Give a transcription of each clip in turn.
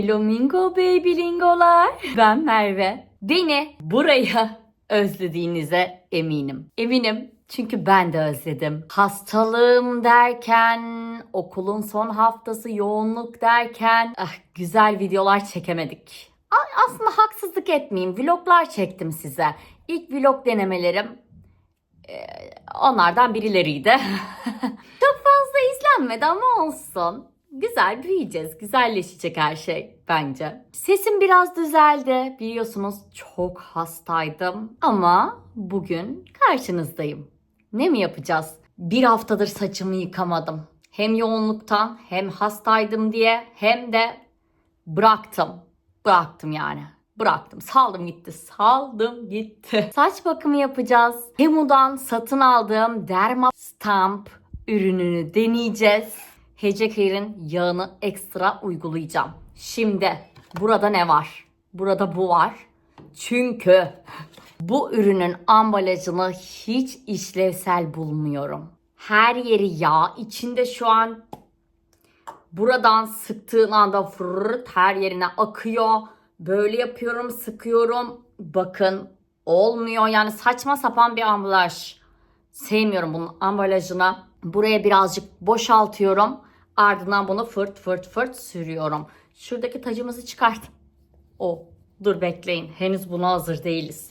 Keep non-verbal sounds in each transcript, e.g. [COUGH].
Hello Mingo Baby Lingolar. Ben Merve. Beni buraya özlediğinize eminim. Eminim çünkü ben de özledim. Hastalığım derken, okulun son haftası yoğunluk derken ah, güzel videolar çekemedik. Aslında haksızlık etmeyeyim. Vloglar çektim size. İlk vlog denemelerim e, onlardan birileriydi. [LAUGHS] Çok fazla izlenmedi ama olsun. Güzel büyüyeceğiz. Güzelleşecek her şey bence. Sesim biraz düzeldi. Biliyorsunuz çok hastaydım. Ama bugün karşınızdayım. Ne mi yapacağız? Bir haftadır saçımı yıkamadım. Hem yoğunluktan hem hastaydım diye hem de bıraktım. Bıraktım yani. Bıraktım. Saldım gitti. Saldım gitti. [LAUGHS] Saç bakımı yapacağız. Temu'dan satın aldığım Derma Stamp ürününü deneyeceğiz. Hecekir'in yağını ekstra uygulayacağım. Şimdi burada ne var? Burada bu var. Çünkü bu ürünün ambalajını hiç işlevsel bulmuyorum. Her yeri yağ. içinde şu an buradan sıktığın anda fırırt her yerine akıyor. Böyle yapıyorum, sıkıyorum. Bakın olmuyor. Yani saçma sapan bir ambalaj. Sevmiyorum bunun ambalajını. Buraya birazcık boşaltıyorum. Ardından bunu fırt fırt fırt sürüyorum. Şuradaki tacımızı çıkart. O. Dur bekleyin. Henüz buna hazır değiliz.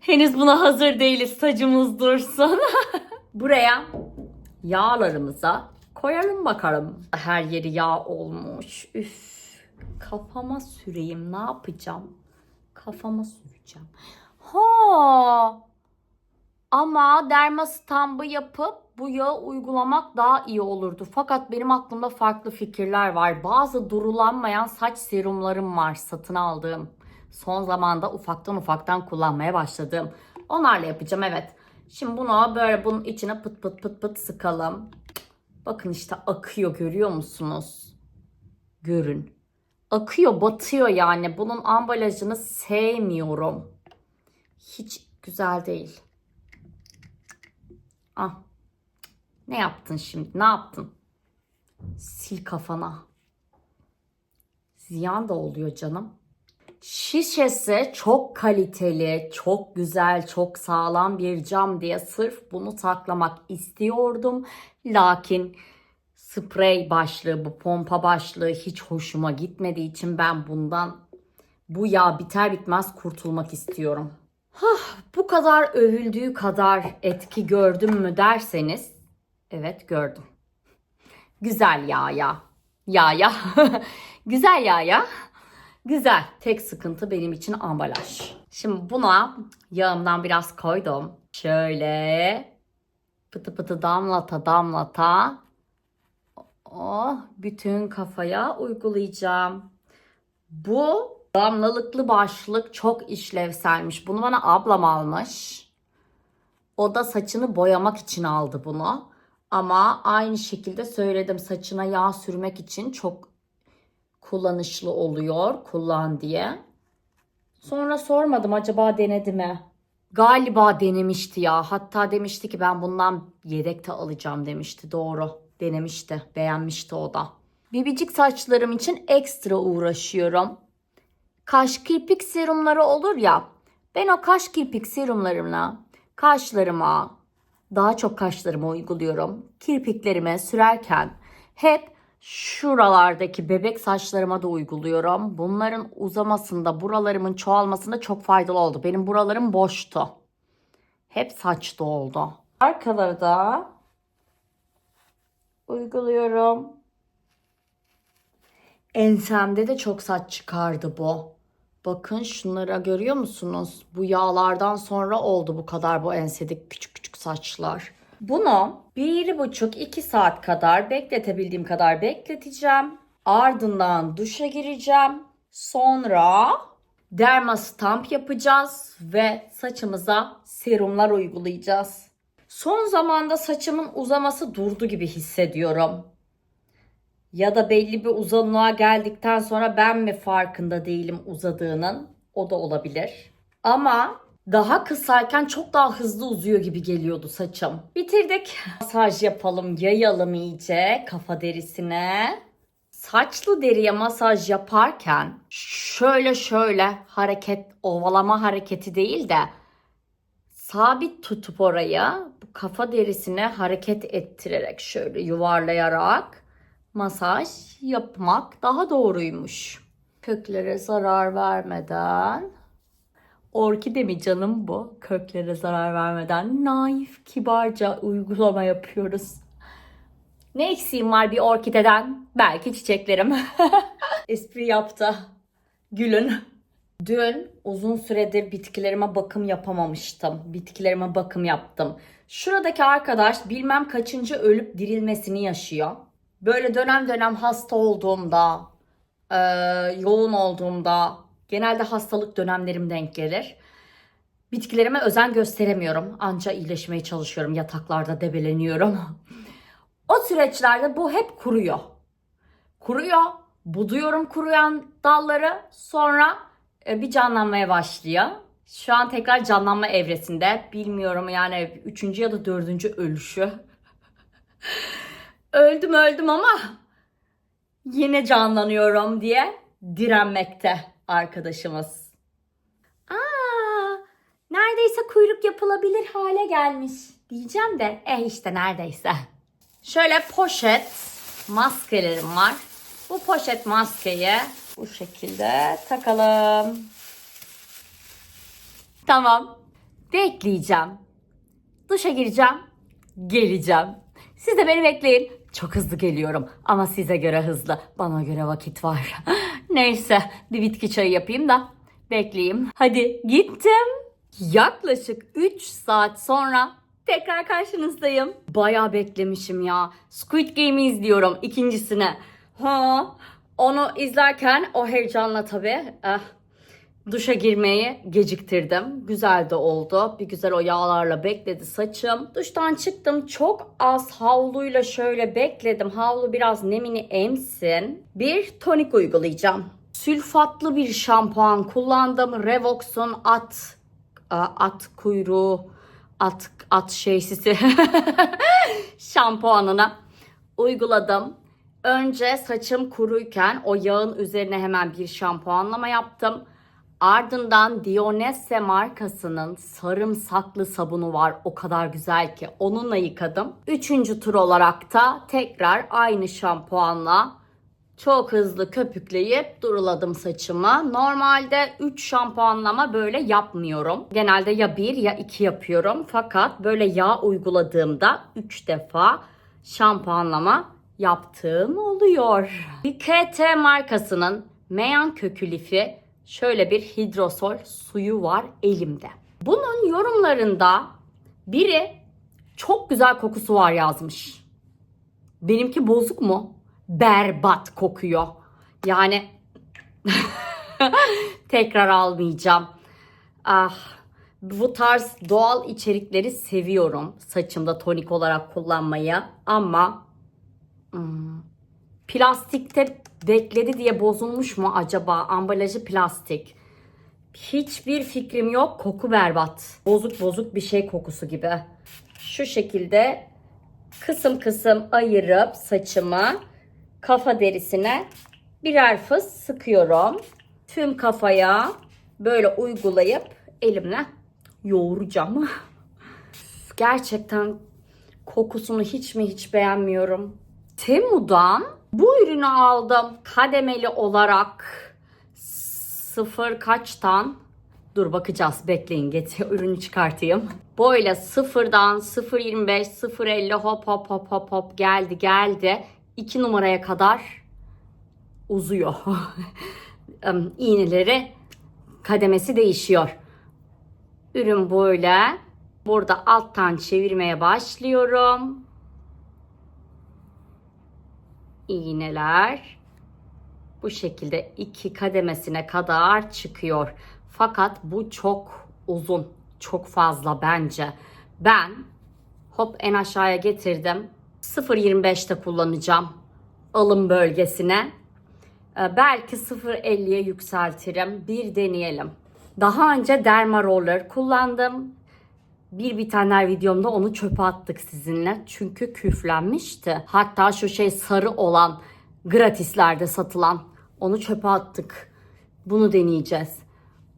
Henüz buna hazır değiliz. Tacımız dursun. [LAUGHS] Buraya yağlarımıza koyalım bakalım. Her yeri yağ olmuş. Üf. Kafama süreyim. Ne yapacağım? Kafama süreceğim. Ha. Ama dermastambı yapıp bu yağı uygulamak daha iyi olurdu. Fakat benim aklımda farklı fikirler var. Bazı durulanmayan saç serumlarım var satın aldığım. Son zamanda ufaktan ufaktan kullanmaya başladım. Onlarla yapacağım evet. Şimdi bunu böyle bunun içine pıt pıt pıt pıt sıkalım. Bakın işte akıyor görüyor musunuz? Görün. Akıyor batıyor yani. Bunun ambalajını sevmiyorum. Hiç güzel değil. Ah. Ne yaptın şimdi? Ne yaptın? Sil kafana. Ziyan da oluyor canım. Şişesi çok kaliteli, çok güzel, çok sağlam bir cam diye sırf bunu saklamak istiyordum. Lakin sprey başlığı, bu pompa başlığı hiç hoşuma gitmediği için ben bundan bu yağ biter bitmez kurtulmak istiyorum. Hah, bu kadar övüldüğü kadar etki gördüm mü derseniz evet gördüm. Güzel yağ ya. Yağ ya. [LAUGHS] Güzel yağ ya. Güzel. Tek sıkıntı benim için ambalaj. Şimdi buna yağımdan biraz koydum. Şöyle pıtı pıtı damlata damlata oh, bütün kafaya uygulayacağım. Bu damlalıklı başlık çok işlevselmiş. Bunu bana ablam almış. O da saçını boyamak için aldı bunu. Ama aynı şekilde söyledim saçına yağ sürmek için çok kullanışlı oluyor. Kullan diye. Sonra sormadım acaba denedi mi? Galiba denemişti ya. Hatta demişti ki ben bundan yedek de alacağım demişti. Doğru. Denemişti. Beğenmişti o da. Bibicik saçlarım için ekstra uğraşıyorum. Kaş kirpik serumları olur ya. Ben o kaş kirpik serumlarımla kaşlarıma, daha çok kaşlarıma uyguluyorum. Kirpiklerime sürerken hep şuralardaki bebek saçlarıma da uyguluyorum. Bunların uzamasında, buralarımın çoğalmasında çok faydalı oldu. Benim buralarım boştu. Hep saçta oldu. Arkaları da uyguluyorum. Ensemde de çok saç çıkardı bu. Bakın şunlara görüyor musunuz? Bu yağlardan sonra oldu bu kadar bu ensedeki küçük küçük saçlar. Bunu bir buçuk iki saat kadar bekletebildiğim kadar bekleteceğim. Ardından duşa gireceğim. Sonra dermastamp yapacağız ve saçımıza serumlar uygulayacağız. Son zamanda saçımın uzaması durdu gibi hissediyorum. Ya da belli bir uzunluğa geldikten sonra ben mi farkında değilim uzadığının? O da olabilir. Ama daha kısayken çok daha hızlı uzuyor gibi geliyordu saçım. Bitirdik. Masaj yapalım, yayalım iyice kafa derisine. saçlı deriye masaj yaparken şöyle şöyle hareket, ovalama hareketi değil de sabit tutup orayı bu kafa derisine hareket ettirerek şöyle yuvarlayarak masaj yapmak daha doğruymuş. Köklere zarar vermeden Orkide mi canım bu? Köklere zarar vermeden naif, kibarca uygulama yapıyoruz. Ne eksiğim var bir orkideden? Belki çiçeklerim. [LAUGHS] Espri yaptı. Gülün. Dün uzun süredir bitkilerime bakım yapamamıştım. Bitkilerime bakım yaptım. Şuradaki arkadaş bilmem kaçıncı ölüp dirilmesini yaşıyor. Böyle dönem dönem hasta olduğumda, eee, yoğun olduğumda, genelde hastalık dönemlerim denk gelir. Bitkilerime özen gösteremiyorum. Anca iyileşmeye çalışıyorum. Yataklarda debeleniyorum. [LAUGHS] O süreçlerde bu hep kuruyor. Kuruyor. Buduyorum kuruyan dalları. Sonra e, bir canlanmaya başlıyor. Şu an tekrar canlanma evresinde. Bilmiyorum yani üçüncü ya da dördüncü ölüşü. [LAUGHS] öldüm öldüm ama yine canlanıyorum diye direnmekte arkadaşımız. Aa, neredeyse kuyruk yapılabilir hale gelmiş diyeceğim de eh işte neredeyse. Şöyle poşet maskelerim var. Bu poşet maskeyi bu şekilde takalım. Tamam. Bekleyeceğim. Duşa gireceğim. Geleceğim. Siz de beni bekleyin. Çok hızlı geliyorum ama size göre hızlı. Bana göre vakit var. Neyse bir bitki çayı yapayım da bekleyeyim. Hadi gittim. Yaklaşık 3 saat sonra tekrar karşınızdayım. Bayağı beklemişim ya. Squid Game'i izliyorum ikincisini. Ha, onu izlerken o heyecanla tabii eh, duşa girmeyi geciktirdim. Güzel de oldu. Bir güzel o yağlarla bekledi saçım. Duştan çıktım. Çok az havluyla şöyle bekledim. Havlu biraz nemini emsin. Bir tonik uygulayacağım. Sülfatlı bir şampuan kullandım. Revox'un at at kuyruğu at at şeysisi [LAUGHS] şampuanına uyguladım. Önce saçım kuruyken o yağın üzerine hemen bir şampuanlama yaptım. Ardından Dionesse markasının sarımsaklı sabunu var. O kadar güzel ki onunla yıkadım. Üçüncü tur olarak da tekrar aynı şampuanla çok hızlı köpükleyip duruladım saçımı. Normalde 3 şampuanlama böyle yapmıyorum. Genelde ya 1 ya 2 yapıyorum. Fakat böyle yağ uyguladığımda 3 defa şampuanlama yaptığım oluyor. KT markasının Meyan kökü lifi şöyle bir hidrosol suyu var elimde. Bunun yorumlarında biri çok güzel kokusu var yazmış. Benimki bozuk mu? Berbat kokuyor. Yani [LAUGHS] tekrar almayacağım. Ah, bu tarz doğal içerikleri seviyorum. Saçımda tonik olarak kullanmayı ama hmm, plastikte bekledi diye bozulmuş mu acaba? Ambalajı plastik. Hiçbir fikrim yok. Koku berbat. Bozuk bozuk bir şey kokusu gibi. Şu şekilde kısım kısım ayırıp saçımı kafa derisine birer fıs sıkıyorum. Tüm kafaya böyle uygulayıp elimle yoğuracağım. Gerçekten kokusunu hiç mi hiç beğenmiyorum. Temu'dan bu ürünü aldım kademeli olarak sıfır kaçtan Dur bakacağız bekleyin getir [LAUGHS] ürünü çıkartayım. Böyle sıfırdan 0.25 0.50 hop hop hop hop hop geldi geldi. 2 numaraya kadar uzuyor. [LAUGHS] İğneleri kademesi değişiyor. Ürün böyle. Burada alttan çevirmeye başlıyorum. İğneler bu şekilde iki kademesine kadar çıkıyor. Fakat bu çok uzun, çok fazla bence. Ben hop en aşağıya getirdim. 0.25'te kullanacağım alım bölgesine. Ee, Belki 0.50'ye yükseltirim. Bir deneyelim. Daha önce Derma Roller kullandım. Bir bitenler videomda onu çöpe attık sizinle. Çünkü küflenmişti. Hatta şu şey sarı olan gratislerde satılan. Onu çöpe attık. Bunu deneyeceğiz.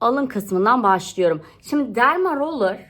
Alın kısmından başlıyorum. Şimdi Derma Roller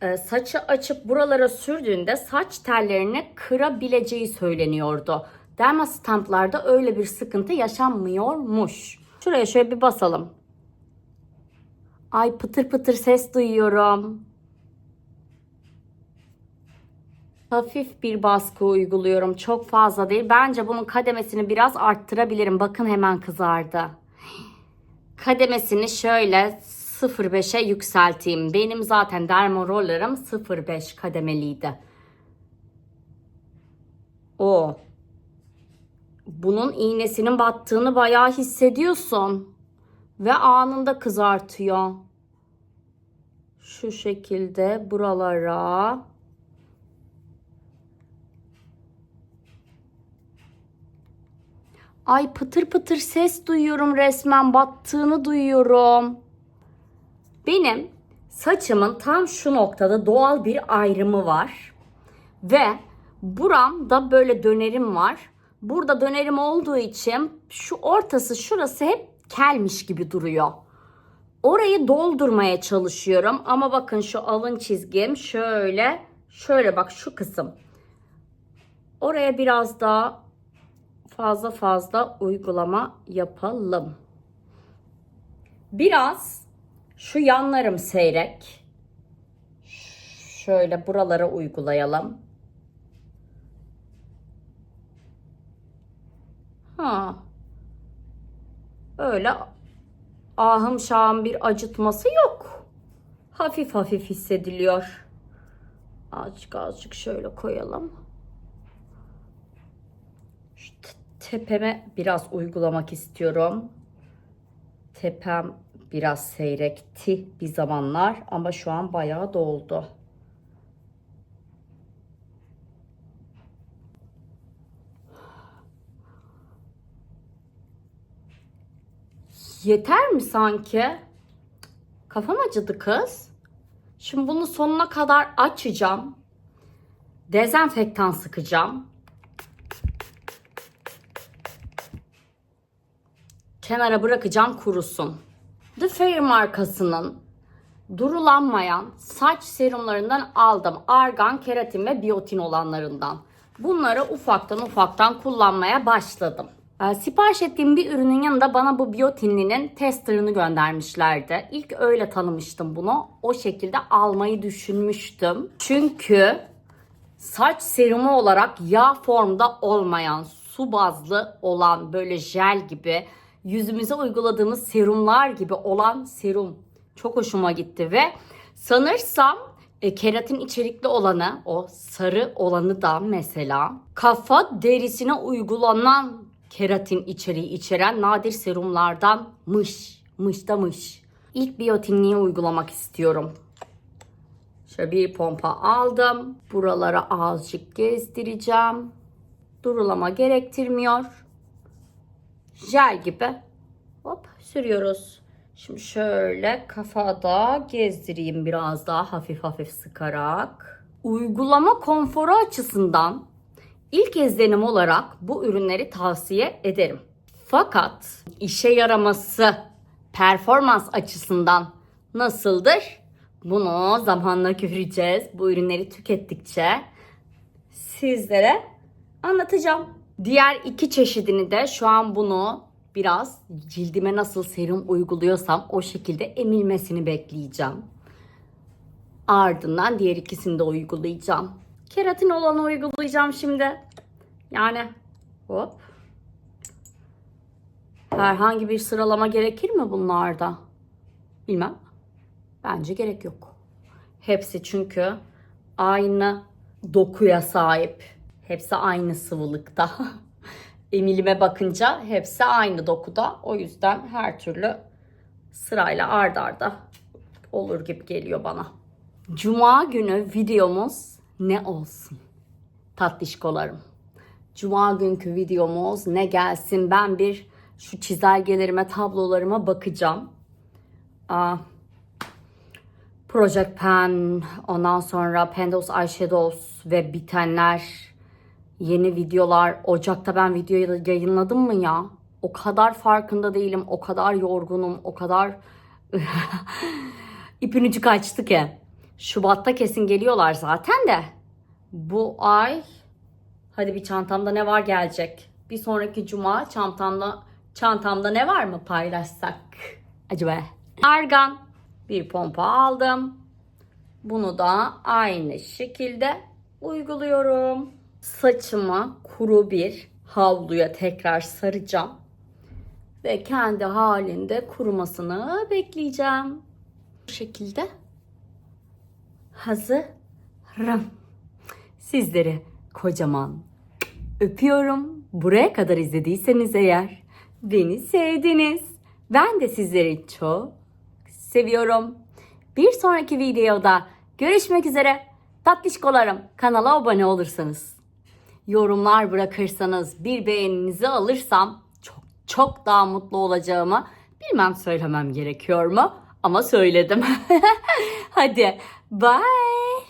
e, saçı açıp buralara sürdüğünde saç tellerini kırabileceği söyleniyordu. Derma stamplarda öyle bir sıkıntı yaşanmıyormuş. Şuraya şöyle bir basalım. Ay pıtır pıtır ses duyuyorum. Hafif bir baskı uyguluyorum. Çok fazla değil. Bence bunun kademesini biraz arttırabilirim. Bakın hemen kızardı. Kademesini şöyle 0.5'e yükselteyim. Benim zaten derma rollerım 0.5 kademeliydi. O. Bunun iğnesinin battığını bayağı hissediyorsun. Ve anında kızartıyor. Şu şekilde buralara Ay pıtır pıtır ses duyuyorum resmen battığını duyuyorum. Benim saçımın tam şu noktada doğal bir ayrımı var. Ve buramda böyle dönerim var. Burada dönerim olduğu için şu ortası şurası hep kelmiş gibi duruyor. Orayı doldurmaya çalışıyorum ama bakın şu alın çizgim şöyle şöyle bak şu kısım. Oraya biraz daha fazla fazla uygulama yapalım. Biraz şu yanlarım seyrek. Şöyle buralara uygulayalım. Ha. Öyle ahım şahım bir acıtması yok. Hafif hafif hissediliyor. Azıcık azıcık şöyle koyalım. Şu tepeme biraz uygulamak istiyorum. Tepem biraz seyrekti bir zamanlar ama şu an bayağı doldu. Yeter mi sanki? Kafam acıdı kız. Şimdi bunu sonuna kadar açacağım. Dezenfektan sıkacağım. Kenara bırakacağım kurusun. The Fair markasının durulanmayan saç serumlarından aldım. Argan, keratin ve biotin olanlarından. Bunları ufaktan ufaktan kullanmaya başladım. Ee, sipariş ettiğim bir ürünün yanında bana bu biotinlinin testerını göndermişlerdi. İlk öyle tanımıştım bunu. O şekilde almayı düşünmüştüm. Çünkü saç serumu olarak yağ formda olmayan, su bazlı olan böyle jel gibi yüzümüze uyguladığımız serumlar gibi olan serum çok hoşuma gitti ve sanırsam e, keratin içerikli olanı o sarı olanı da mesela kafa derisine uygulanan keratin içeriği içeren nadir serumlardanmış. Mıştamış. İlk biyotinliği uygulamak istiyorum. Şöyle bir pompa aldım. Buralara azıcık gezdireceğim. Durulama gerektirmiyor jel gibi hop sürüyoruz. Şimdi şöyle kafada gezdireyim biraz daha hafif hafif sıkarak. Uygulama konforu açısından ilk izlenim olarak bu ürünleri tavsiye ederim. Fakat işe yaraması performans açısından nasıldır? Bunu zamanla göreceğiz. Bu ürünleri tükettikçe sizlere anlatacağım. Diğer iki çeşidini de şu an bunu biraz cildime nasıl serum uyguluyorsam o şekilde emilmesini bekleyeceğim. Ardından diğer ikisini de uygulayacağım. Keratin olanı uygulayacağım şimdi. Yani hop. Herhangi bir sıralama gerekir mi bunlarda? Bilmem. Bence gerek yok. Hepsi çünkü aynı dokuya sahip. Hepsi aynı sıvılıkta. [LAUGHS] Emilime bakınca hepsi aynı dokuda. O yüzden her türlü sırayla ard arda olur gibi geliyor bana. Cuma günü videomuz ne olsun? Tatlışkolarım. Cuma günkü videomuz ne gelsin? Ben bir şu çizelgelerime, tablolarıma bakacağım. Aa, Project Pen, ondan sonra Pendos Eyeshadows ve bitenler Yeni videolar. Ocak'ta ben video yayınladım mı ya? O kadar farkında değilim. O kadar yorgunum. O kadar [LAUGHS] ipin ucu kaçtı ki. Şubat'ta kesin geliyorlar zaten de. Bu ay hadi bir çantamda ne var gelecek. Bir sonraki cuma çantamda çantamda ne var mı paylaşsak acaba? Argan bir pompa aldım. Bunu da aynı şekilde uyguluyorum. Saçımı kuru bir havluya tekrar saracağım. Ve kendi halinde kurumasını bekleyeceğim. Bu şekilde hazırım. Sizleri kocaman öpüyorum. Buraya kadar izlediyseniz eğer beni sevdiniz. Ben de sizleri çok seviyorum. Bir sonraki videoda görüşmek üzere. Tatlışkolarım kanala abone olursanız, yorumlar bırakırsanız, bir beğeninizi alırsam çok çok daha mutlu olacağımı bilmem söylemem gerekiyor mu ama söyledim. [LAUGHS] Hadi bye.